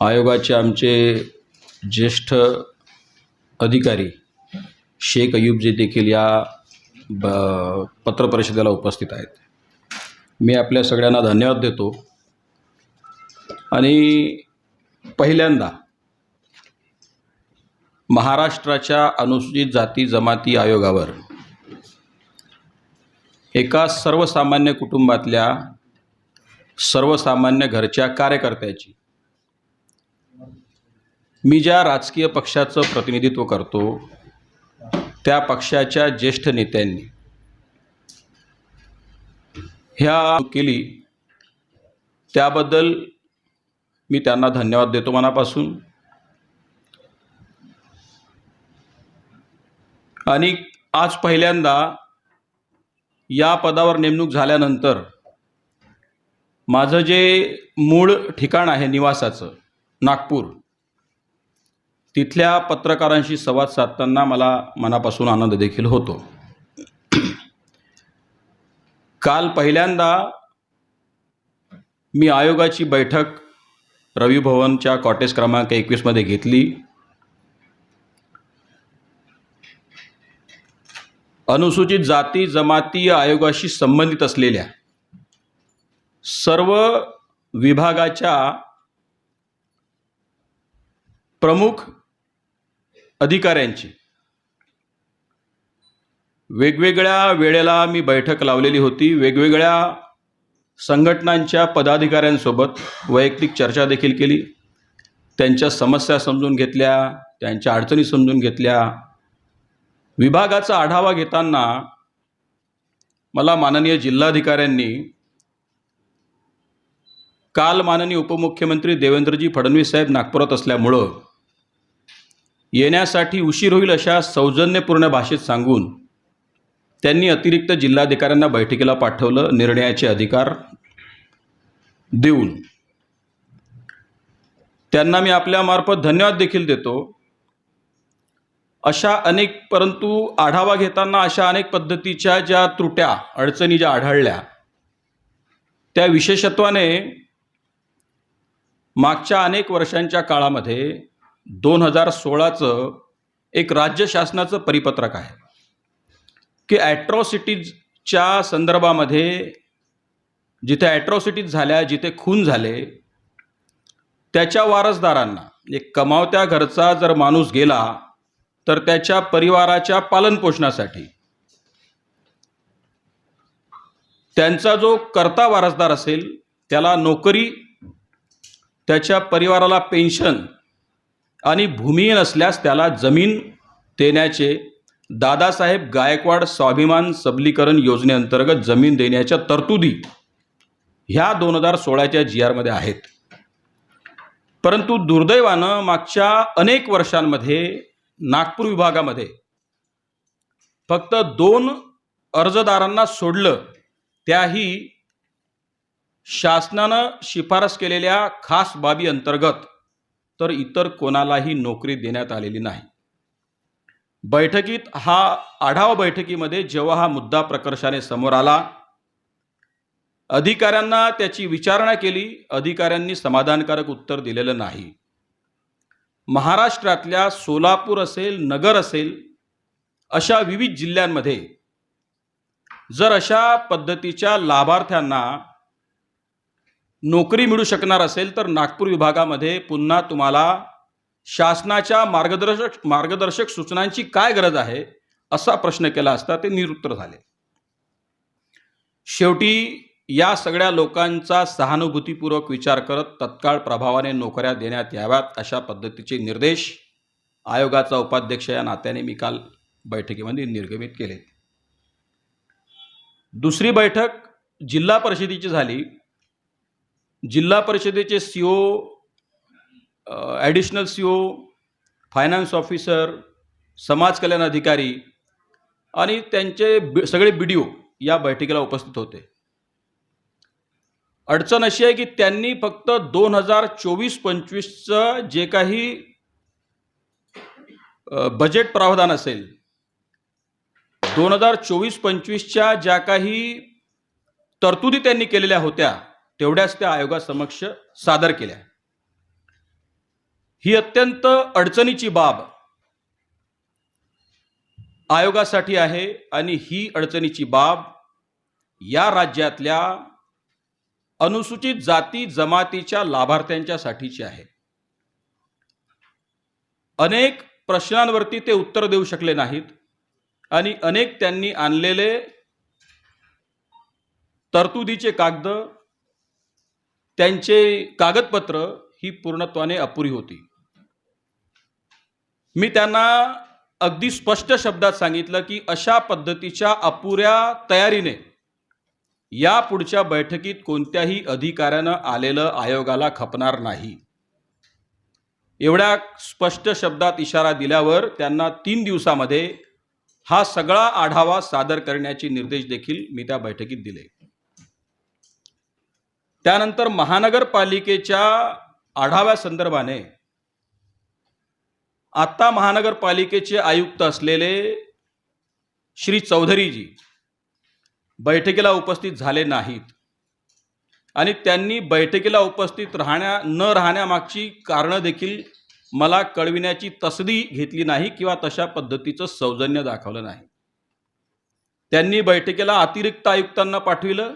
आयोगाचे आमचे ज्येष्ठ अधिकारी शेख अयुबजे देखील या ब पत्रपरिषदेला उपस्थित आहेत. मी आपल्या सगळ्यांना धन्यवाद देतो. आणि पहिल्यांदा महाराष्ट्राच्या अनुसूचित जाती जमाती आयोगावर एका सर्वसामान्य कुटुंबातल्या सर्वसामान्य घरच्या कार्यकर्त्याची मी ज्या राजकीय पक्षाचं प्रतिनिधित्व करतो त्या पक्षाच्या ज्येष्ठ नेत्यांनी ह्या केली त्याबद्दल मी त्यांना धन्यवाद देतो मनापासून. आणि आज पहिल्यांदा या पदावर नेमणूक झाल्यानंतर माझं जे मूळ ठिकाण आहे निवासाचं नागपूर तिथल्या पत्रकारांशी संवाद साधताना मला मनापासून आनंद देखील होतो. काल पहिल्यांदा मी आयोगाची बैठक रवी भवनच्या कॉटेज क्रमांक एकवीसमध्ये घेतली. अनुसूचित जाती जमाती आयोगाशी संबंधित असलेल्या सर्व विभागाच्या प्रमुख अधिकाऱ्यांची. वेगवेगळ्या वेळेला मी बैठक लावलेली होती. वेगवेगळ्या संघटनांच्या पदाधिकाऱ्यांसोबत वैयक्तिक चर्चा देखील केली. त्यांच्या समस्या समजून घेतल्या त्यांच्या अडचणी समजून घेतल्या. विभागाचा आढावा घेताना मला माननीय जिल्हाधिकाऱ्यांनी काल माननीय उपमुख्यमंत्री देवेंद्रजी फडणवीस साहेब नागपुरात असल्यामुळं येण्यासाठी उशीर होईल अशा सौजन्यपूर्ण भाषेत सांगून त्यांनी अतिरिक्त जिल्हाधिकाऱ्यांना बैठकीला पाठवलं निर्णयाचे अधिकार देऊन. त्यांना मी आपल्यामार्फत धन्यवाद देखील देतो. अशा अनेक परंतु आढावा घेताना अशा अनेक पद्धतीच्या ज्या त्रुट्या अडचणी ज्या आढळल्या त्या विशेषत्वाने मागच्या अनेक वर्षांच्या काळामध्ये दोन हजार सोळाचं एक राज्य शासनाचं परिपत्रक आहे. की ॲट्रॉसिटीजच्या संदर्भामध्ये जिथे ॲट्रॉसिटीज झाल्या जिथे खून झाले त्याच्या वारसदारांना एक कमावत्या घरचा जर माणूस गेला तर त्याच्या परिवाराच्या पालनपोषणासाठी त्यांचा जो करता वारसदार असेल त्याला नोकरी त्याच्या परिवाराला पेन्शन आणि भूमिहीन असल्यास त्याला जमीन देण्याचे दादासाहेब गायकवाड स्वाभिमान सबलीकरण योजनेअंतर्गत जमीन देण्याच्या तरतुदी ह्या दोन हजार सोळाच्या जी आरमध्ये आहेत. परंतु दुर्दैवानं मागच्या अनेक वर्षांमध्ये नागपूर विभागामध्ये फक्त दोन अर्जदारांना सोडलं त्याही शासनानं शिफारस केलेल्या खास बाबी अंतर्गत तर इतर कोणालाही नोकरी देण्यात आलेली नाही. बैठकीत हा आढावा बैठकीमध्ये जेव्हा हा मुद्दा प्रकर्षाने समोर आला अधिकाऱ्यांना त्याची विचारणा केली अधिकाऱ्यांनी समाधानकारक उत्तर दिलेलं नाही. महाराष्ट्रातल्या सोलापूर असेल नगर असेल अशा विविध जिल्ह्यांमध्ये जर अशा पद्धतीच्या लाभार्थ्यांना नोकरी मिळू शकणार असेल तर नागपूर विभागामध्ये पुन्हा तुम्हाला शासनाच्या मार्गदर्शक मार्गदर्शक सूचनांची काय गरज आहे असा प्रश्न केला असता ते निरुत्तर झाले. शेवटी या सगळ्या लोकांचा सहानुभूतीपूर्वक विचार करत तत्काळ प्रभावाने नोकऱ्या देण्यात याव्यात अशा पद्धतीचे निर्देश आयोगाचा उपाध्यक्ष या नात्याने मी काल बैठकीमध्ये निर्गमित केले. दुसरी बैठक जिल्हा परिषदेची झाली. जिल्हा परिषदेचे C O additional C O finance officer समाज कल्याण अधिकारी आणि त्यांचे बि सगळे बी डी ओ या बैठकीला उपस्थित होते. अडचण अशी आहे की त्यांनी फक्त दोन हजार चोवीस पंचवीसचं जे काही बजेट प्रावधान असेल दोन हजार चोवीस पंचवीसच्या ज्या काही तरतुदी त्यांनी केलेल्या होत्या तेवढ्याच त्या आयोगासमक्ष सादर केल्या. ही अत्यंत अडचणीची बाब आयोगासाठी आहे आणि ही अडचणीची बाब या राज्यातल्या अनुसूचित जाती जमातीच्या लाभार्थ्यांच्यासाठीची आहे. अनेक प्रश्नांवरती ते उत्तर देऊ शकले नाहीत आणि अनेक त्यांनी आणलेले तरतुदीचे कागद त्यांचे कागदपत्र ही पूर्णत्वाने अपुरी होती. मी त्यांना अगदी स्पष्ट शब्दात सांगितलं की अशा पद्धतीच्या अपुऱ्या तयारीने या पुढच्या बैठकीत कोणत्याही अधिकाऱ्यानं आलेलं आयोगाला खपणार नाही. एवढ्या स्पष्ट शब्दात इशारा दिल्यावर त्यांना तीन दिवसामध्ये हा सगळा आढावा सादर करण्याचे निर्देश देखील मी त्या बैठकीत दिले. त्यानंतर महानगरपालिकेच्या आढाव्यासंदर्भाने आत्ता महानगरपालिकेचे आयुक्त असलेले श्री चौधरीजी बैठकीला उपस्थित झाले नाहीत. आणि त्यांनी बैठकीला उपस्थित राहण्या न राहण्यामागची कारणं देखील मला कळविण्याची तसदी घेतली नाही किंवा तशा पद्धतीचं सौजन्य दाखवलं नाही. त्यांनी बैठकीला अतिरिक्त आयुक्तांना पाठविलं.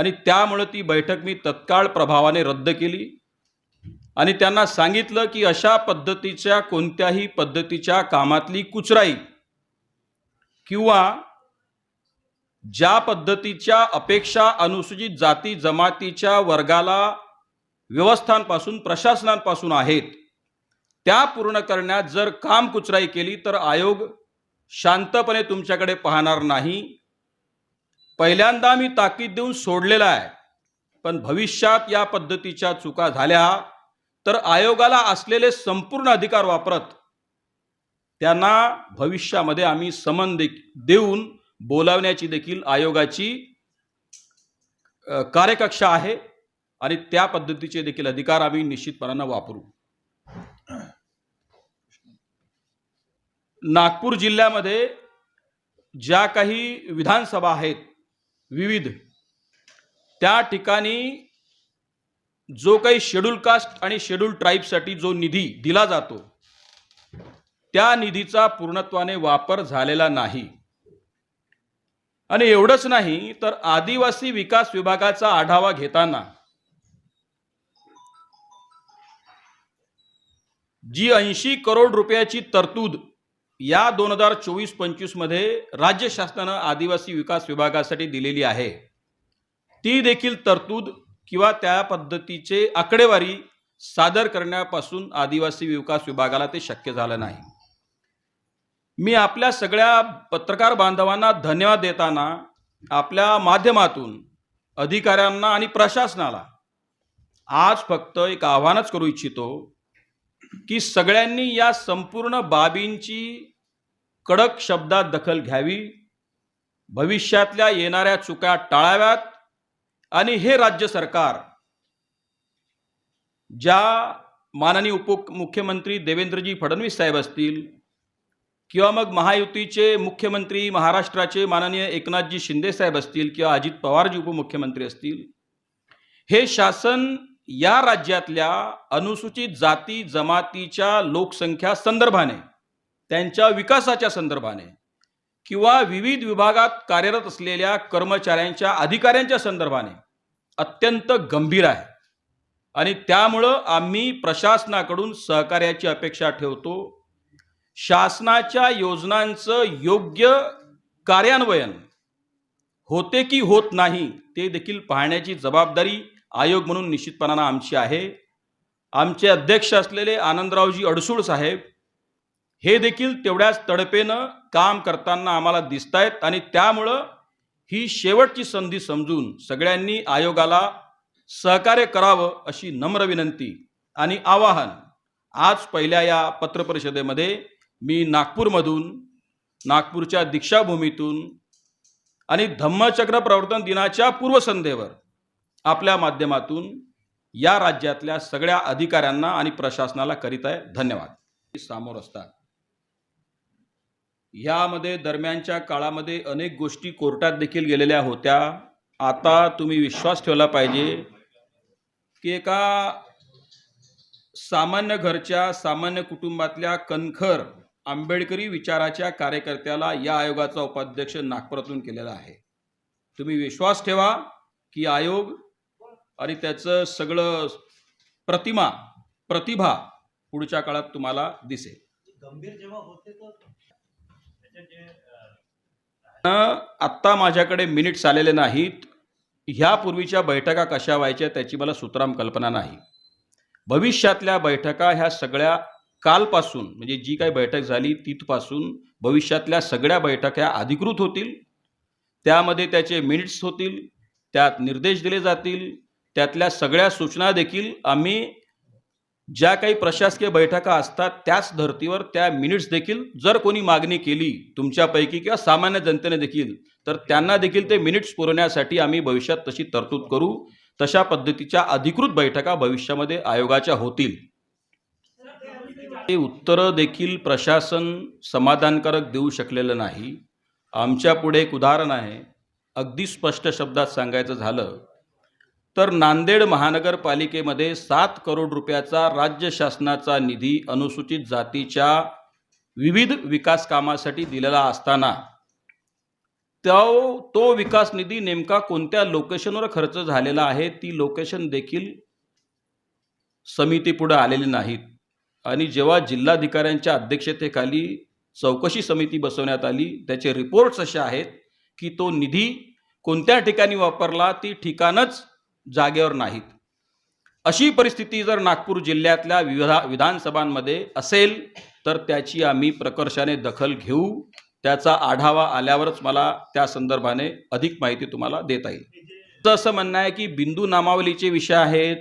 आणि त्यामुळं ती बैठक मी तत्काळ प्रभावाने रद्द केली. आणि त्यांना सांगितलं की अशा पद्धतीच्या कोणत्याही पद्धतीच्या कामातली कुचराई किंवा ज्या पद्धतीच्या अपेक्षा अनुसूचित जाती जमातीच्या वर्गाला व्यवस्थांपासून प्रशासनांपासून आहेत त्या पूर्ण करण्यात जर काम कुचराई केली तर आयोग शांतपणे तुमच्याकडे पाहणार नाही. पहिल्यांदा मी ताकीद देऊन सोडलेला आहे पण भविष्यात या पद्धतीच्या चुका झाल्या तर आयोगाला असलेले संपूर्ण अधिकार वापरत त्यांना भविष्यामध्ये आम्ही समन दे देऊन बोलावण्याची देखील आयोगाची कार्यकक्षा आहे आणि त्या पद्धतीचे देखील अधिकार आम्ही निश्चितपणानं वापरू. नागपूर जिल्ह्यामध्ये ज्या काही विधानसभा आहेत विविध. त्या ठिकाणी जो काही शेड्यूल कास्ट आणि शेड्यूल ट्राईबसाठी जो निधी दिला जातो त्या निधीचा पूर्णत्वाने वापर झालेला नाही. आणि एवढंच नाही तर आदिवासी विकास विभागाचा आढावा घेताना जी ऐंशी करोड रुपयाची तरतूद या दोन हजार चोवीस पंचवीसमध्ये राज्य शासनानं आदिवासी विकास विभागासाठी दिलेली आहे. ती देखील तरतूद किंवा त्या पद्धतीचे आकडेवारी सादर करण्यापासून आदिवासी विकास विभागाला ते शक्य झालं नाही. मी आपल्या सगळ्या पत्रकार बांधवांना धन्यवाद देताना आपल्या माध्यमातून अधिकाऱ्यांना आणि प्रशासनाला आज फक्त एक आव्हानच करू इच्छितो की सगळ्यांनी या संपूर्ण बाबींची कडक शब्दात दखल घ्यावी. भविष्यातल्या येणाऱ्या चुका टाळाव्यात. आणि हे राज्य सरकार ज्या माननीय उपमुख्यमंत्री देवेंद्रजी फडणवीस साहेब असतील किंवा मग महायुतीचे मुख्यमंत्री महाराष्ट्राचे माननीय एकनाथजी शिंदे साहेब असतील किंवा अजित पवारजी उपमुख्यमंत्री असतील हे शासन या राज्यातल्या अनुसूचित जाती जमातीच्या लोकसंख्या संदर्भाने त्यांच्या विकासाच्या संदर्भाने किंवा विविध विभागात कार्यरत असलेल्या कर्मचाऱ्यांच्या अधिकाऱ्यांच्या संदर्भाने अत्यंत गंभीर आहे. आणि त्यामुळं आम्ही प्रशासनाकडून सहकार्याची अपेक्षा ठेवतो. शासनाच्या योजनांचं योग्य कार्यान्वयन होते की होत नाही ते देखील पाहण्याची जबाबदारी आयोग म्हणून निश्चितपणानं आमची आहे. आमचे अध्यक्ष असलेले आनंदरावजी अडसूळ साहेब हे देखील तेवढ्याच तडपेनं काम करताना आम्हाला दिसत आहेत आणि त्यामुळं ही शेवटची संधी समजून सगळ्यांनी आयोगाला सहकार्य करावं अशी नम्र विनंती आणि आवाहन. आज पहिल्या या पत्रपरिषदेमध्ये मी नागपूरमधून नागपूरच्या दीक्षाभूमीतून आणि धम्मचक्र प्रवर्तन दिनाच्या पूर्वसंध्येवर आपल्या माध्यमातून या राज्यातल्या सगळ्या अधिकाऱ्यांना आणि प्रशासनाला करीत आहे धन्यवाद. सामोर असतात यामध्ये दरम्यानच्या काळामध्ये अनेक गोष्टी कोर्टात देखील गेलेल्या होत्या. आता तुम्ही विश्वास ठेवला पाहिजे की एका सामान्य घरच्या सामान्य कुटुंबातल्या कणखर आंबेडकरी विचाराच्या कार्यकर्त्याला या आयोगाचा उपाध्यक्ष नागपुरातून केलेला आहे. तुम्ही विश्वास ठेवा की आयोग आणि त्याचं सगळं प्रतिमा प्रतिभा पुढच्या काळात तुम्हाला दिसेल. गंभीर जेव्हा होते तर? आत्ता माझ्याकडे मिनिट्स आलेले नाहीत. ह्यापूर्वीच्या बैठका कशा व्हायच्या त्याची मला सुतराम कल्पना नाही. भविष्यातल्या बैठका ह्या सगळ्या कालपासून म्हणजे जी काही बैठक झाली तिथपासून भविष्यातल्या सगळ्या बैठका ह्या अधिकृत होतील. त्यामध्ये त्याचे मिनिट्स होतील त्यात निर्देश दिले जातील त्यातल्या सगळ्या सूचना देखील आम्ही ज्या काही प्रशासकीय बैठका असतात त्याच धर्तीवर त्या मिनिट्स देखील जर कोणी मागणी केली तुमच्यापैकी किंवा सामान्य जनतेने देखील तर त्यांना देखील ते मिनिट्स पुरवण्यासाठी आम्ही भविष्यात तशी तरतूद करू. तशा पद्धतीच्या अधिकृत बैठका भविष्यामध्ये आयोगाच्या होतील. ते उत्तरं देखील प्रशासन समाधानकारक देऊ शकलेलं नाही. आमच्यापुढे एक उदाहरण आहे. अगदी स्पष्ट शब्दात सांगायचं झालं तर नांदेड महानगरपालिकेमध्ये सात करोड रुपयाचा राज्य शासनाचा निधी अनुसूचित जातीच्या विविध विकास कामासाठी दिलेला असताना तो तो विकास निधी नेमका कोणत्या लोकेशनवर खर्च झालेला आहे ती लोकेशन देखील समितीपुढे आलेली नाहीत. आणि जेव्हा जिल्हाधिकाऱ्यांच्या अध्यक्षतेखाली चौकशी समिती बसवण्यात आली त्याचे रिपोर्ट्स असे आहेत की तो निधी कोणत्या ठिकाणी वापरला ती ठिकाणच जागेवर नाहीत. अशी परिस्थिती जर नागपूर जिल्ह्यातल्या विधा विधानसभांमध्ये असेल तर त्याची आम्ही प्रकर्षाने दखल घेऊ. त्याचा आढावा आल्यावरच मला त्या संदर्भाने अधिक माहिती तुम्हाला देता येईल. असं म्हणणं आहे की बिंदू नामावलीचे विषय आहेत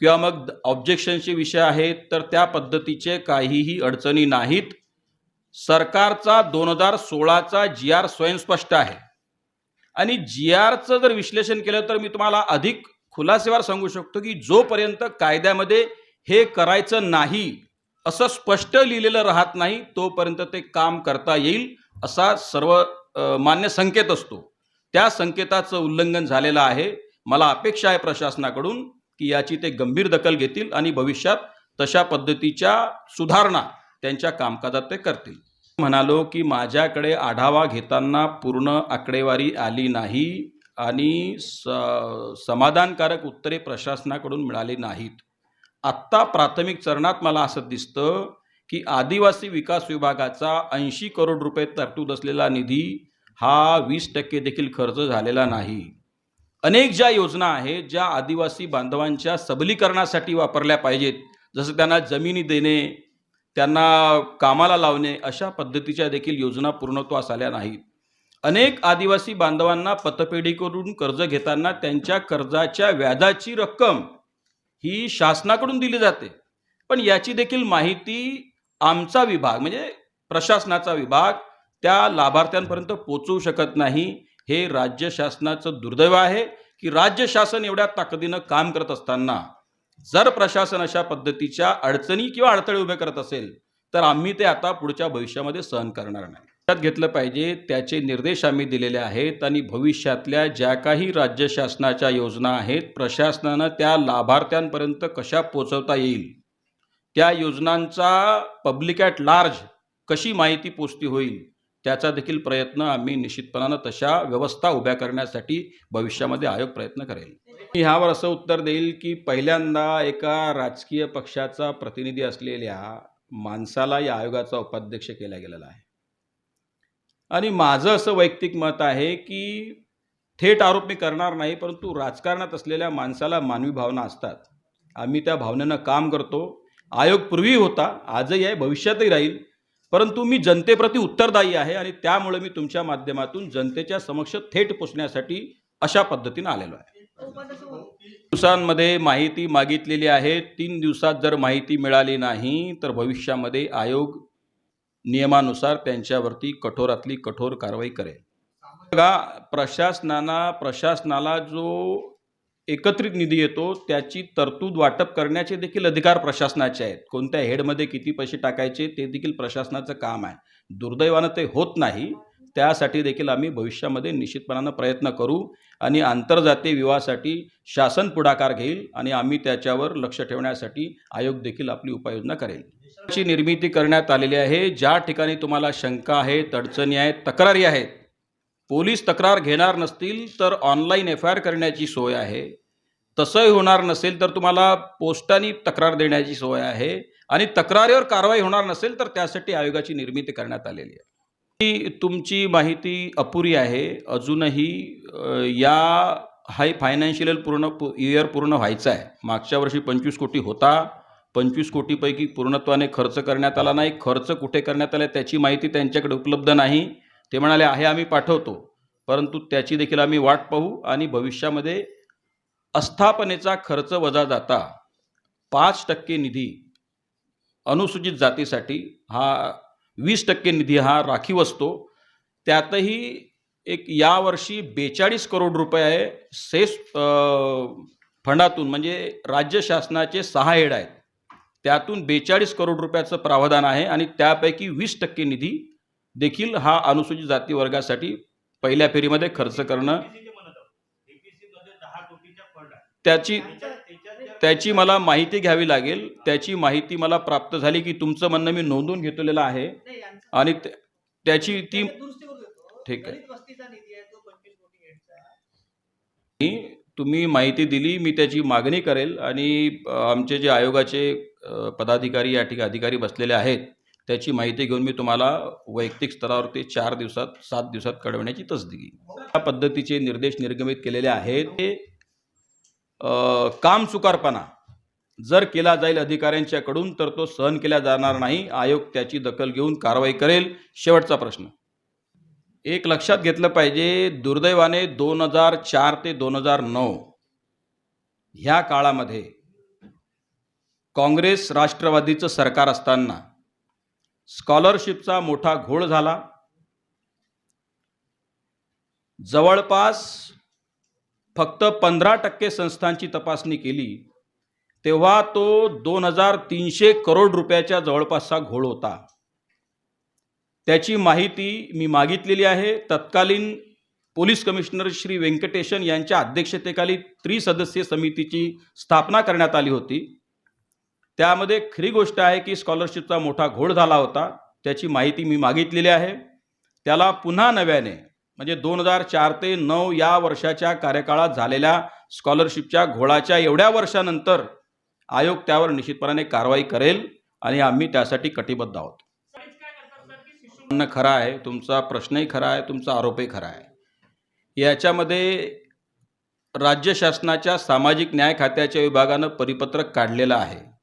किंवा मग ऑब्जेक्शनचे विषय आहेत तर त्या पद्धतीचे काहीही अडचणी नाहीत. सरकारचा दोन हजार सोळाचा जी आर स्वयंस्पष्ट आहे. आणि जी आरचं जर विश्लेषण केलं तर मी तुम्हाला अधिक खुलासेवार सांगू शकतो की जोपर्यंत कायद्यामध्ये हे करायचं नाही असं स्पष्ट लिहिलेलं राहत नाही तोपर्यंत ते काम करता येईल असा सर्व मान्य संकेत असतो. त्या संकेताचं उल्लंघन झालेलं आहे. मला अपेक्षा आहे प्रशासनाकडून की याची ते गंभीर दखल घेतील आणि भविष्यात तशा पद्धतीच्या सुधारणा त्यांच्या कामकाजात ते करतील. म्हणालो की माझ्याकडे आढावा घेताना पूर्ण आकडेवारी आली नाही आणि स समाधानकारक उत्तरे प्रशासनाकडून मिळाली नाहीत. आत्ता प्राथमिक चरणात मला असं दिसतं की आदिवासी विकास विभागाचा ऐंशी करोड रुपये तरतूद असलेला निधी हा वीस टक्के देखील खर्च झालेला नाही. अनेक ज्या योजना आहेत ज्या आदिवासी बांधवांच्या सबलीकरणासाठी वापरल्या पाहिजेत जसं त्यांना जमिनी देणे त्यांना कामाला लावणे अशा पद्धतीच्या देखील योजना पूर्णत्वास आल्या नाहीत. अनेक आदिवासी बांधवांना पतपेढीकडून कर्ज घेताना त्यांच्या कर्जाच्या व्याजाची रक्कम ही शासनाकडून दिली जाते. पण याची देखील माहिती आमचा विभाग म्हणजे प्रशासनाचा विभाग त्या लाभार्थ्यांपर्यंत पोचवू शकत नाही. हे राज्य शासनाचं दुर्दैव आहे की राज्य शासन एवढ्या ताकदीनं काम करत असताना जर प्रशासन अशा पद्धतीच्या अडचणी किंवा अडथळे उभे करत असेल तर आम्ही ते आता पुढच्या भविष्यामध्ये सहन करणार नाही. लक्षात घेतलं पाहिजे त्याचे निर्देश आम्ही दिलेले आहेत आणि भविष्यातल्या ज्या काही राज्य शासनाच्या योजना आहेत प्रशासनानं त्या लाभार्थ्यांपर्यंत कशा पोचवता येईल त्या योजनांचा पब्लिक ॲट लार्ज कशी माहिती पोचती होईल त्याचा देखील प्रयत्न आम्ही निश्चितपणानं तशा व्यवस्था उभ्या करण्यासाठी भविष्यामध्ये आयोग प्रयत्न करेल. मी ह्यावर असं उत्तर देईल की पहिल्यांदा एका राजकीय पक्षाचा प्रतिनिधी असलेल्या माणसाला या आयोगाचा उपाध्यक्ष केला गेलेला आहे. आणि माझं असं वैयक्तिक मत आहे की थेट आरोप मी करणार नाही परंतु राजकारणात असलेल्या माणसाला मानवी भावना असतात. आम्ही त्या भावनेनं काम करतो. आयोग पूर्वी होता आजही आहे भविष्यातही राहील. परंतु मी जनतेप्रती उत्तरदायी आहे आणि त्यामुळे मी तुमच्या माध्यमातून जनतेच्या समक्ष थेट पोचण्यासाठी अशा पद्धतीनं आलेलो आहे. दिवसांमध्ये माहिती मागितलेली आहे. तीन दिवसात जर माहिती मिळाली नाही तर भविष्यामध्ये आयोग नियमानुसार त्यांच्यावरती कठोरातली कठोर कारवाई करेल. बघा प्रशासनाला प्रशासनाला जो एकत्रित निधी येतो त्याची तरतूद वाटप करण्याचे देखील अधिकार प्रशासनाचे आहेत. कोणत्या हेडमध्ये किती पैसे टाकायचे ते देखील प्रशासनाचं काम आहे. दुर्दैवानं ते होत नाही. त्यासाठी देखील आम्ही भविष्यामध्ये निश्चितपणानं प्रयत्न करू आणि आंतरजातीय विवाहासाठी शासन पुढाकार घेईल आणि आम्ही त्याच्यावर लक्ष ठेवण्यासाठी आयोग देखील आपली उपाययोजना करेल. ची निर्मिती करण्यात आलेली आहे. ज्या ठिकाणी तुम्हाला शंका आहेत अडचणी आहेत तक्रारी आहेत पोलीस तक्रार घेणार नसतील तर ऑनलाईन एफ आय आर करण्याची सोय आहे. तसंही होणार नसेल तर तुम्हाला पोस्टाने तक्रार देण्याची सोय आहे. आणि तक्रारीवर कारवाई होणार नसेल तर त्यासाठी आयोगाची निर्मिती करण्यात आलेली आहे. ती तुमची माहिती अपुरी आहे. अजूनही या हाय फायनान्शियल पूर्ण पु इयर पूर्ण व्हायचं आहे. मागच्या वर्षी पंचवीस कोटी होता. पंचवीस कोटीपैकी पूर्णत्वाने खर्च करण्यात आला नाही. खर्च कुठे करण्यात आला त्याची माहिती त्यांच्याकडे उपलब्ध नाही. ते म्हणाले आहे आम्ही पाठवतो. परंतु त्याची देखील आम्ही वाट पाहू आणि भविष्यामध्ये अस्थापनेचा खर्च वजा जाता. पाच टक्के निधी अनुसूचित जातीसाठी हा वीस टक्के निधी हा राखीव असतो. त्यातही एक यावर्षी बेचाळीस करोड रुपये सेस फंडातून म्हणजे राज्य शासनाचे सहा हेड आहेत. त्यातून बेचाळीस करोड रुपयाचं प्रावधान आहे आणि त्यापैकी वीस टक्के निधी देखील हा अनुसूचित जाती वर्गासाठी पहिल्या फेरीमध्ये खर्च करणं त्याची त्याची मला माहिती घ्यावी लागेल. त्याची माहिती मला प्राप्त झाली की तुमचं म्हणणं मी नोंदवून घेतलेलं आहे. आणि त्या- त्याची ती. ठीक आहे. दलित वस्तीचा निधी आहे तो पंचवीस कोटी हेडचा मी- तुम्ही माहिती दिली मी त्याची मागणी करेल. आणि आमचे जे आयोगाचे पदाधिकारी या ठिकाणी अधिकारी बसलेले आहेत त्याची माहिती घेऊन मी तुम्हाला वैयक्तिक स्तरावरती चार दिवसात सात दिवसात कळवण्याची तसदी या पद्धतीचे निर्देश निर्गमित केलेले आहेत. ते काम चुकारपणा जर केला जाईल अधिकाऱ्यांच्याकडून तर तो सहन केला जाणार नाही. आयोग त्याची दखल घेऊन कारवाई करेल. शेवटचा प्रश्न. एक लक्षात घेतलं पाहिजे दुर्दैवाने दोन हजार चार ते दोन हजार नऊ ह्या काळामध्ये काँग्रेस राष्ट्रवादीचं सरकार असताना स्कॉलरशिपचा मोठा घोळ झाला. जवळपास फक्त पंधरा टक्के संस्थांची तपासणी केली तेव्हा तो दोन हजार तीनशे करोड रुपयाच्या जवळपासचा घोळ होता. त्याची माहिती मी मागितलेली आहे. तत्कालीन पोलीस कमिशनर श्री व्यंकटेशन यांच्या अध्यक्षतेखाली त्रिसदस्यीय समितीची स्थापना करण्यात आली होती. त्यामध्ये खरी गोष्ट आहे की स्कॉलरशिपचा मोठा घोळ झाला होता. त्याची माहिती मी मागितलेली आहे. त्याला पुन्हा नव्याने म्हणजे दोन हजार चार ते नऊ या वर्षाच्या कार्यकाळात झालेल्या स्कॉलरशिपच्या घोळाच्या एवढ्या वर्षानंतर आयोग त्यावर निश्चितपणाने कारवाई करेल आणि आम्ही त्यासाठी कटिबद्ध आहोत. म्हणणं खरं आहे तुमचा प्रश्नही खरा आहे तुमचा आरोपही खरा आहे. याच्यामध्ये राज्य शासनाच्या सामाजिक न्याय खात्याच्या विभागानं परिपत्रक काढलेलं आहे.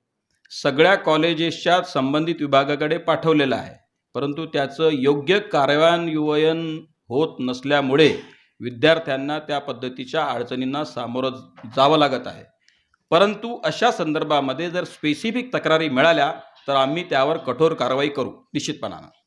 सगळ्या कॉलेजेसच्या संबंधित विभागाकडे पाठवलेलं आहे. परंतु त्याचं योग्य कार्यान्वयन होत नसल्यामुळे विद्यार्थ्यांना त्या पद्धतीच्या अडचणींना सामोरं जावं लागत आहे. परंतु अशा संदर्भामध्ये जर स्पेसिफिक तक्रारी मिळाल्या तर आम्ही त्यावर कठोर कारवाई करू निश्चितपणानं.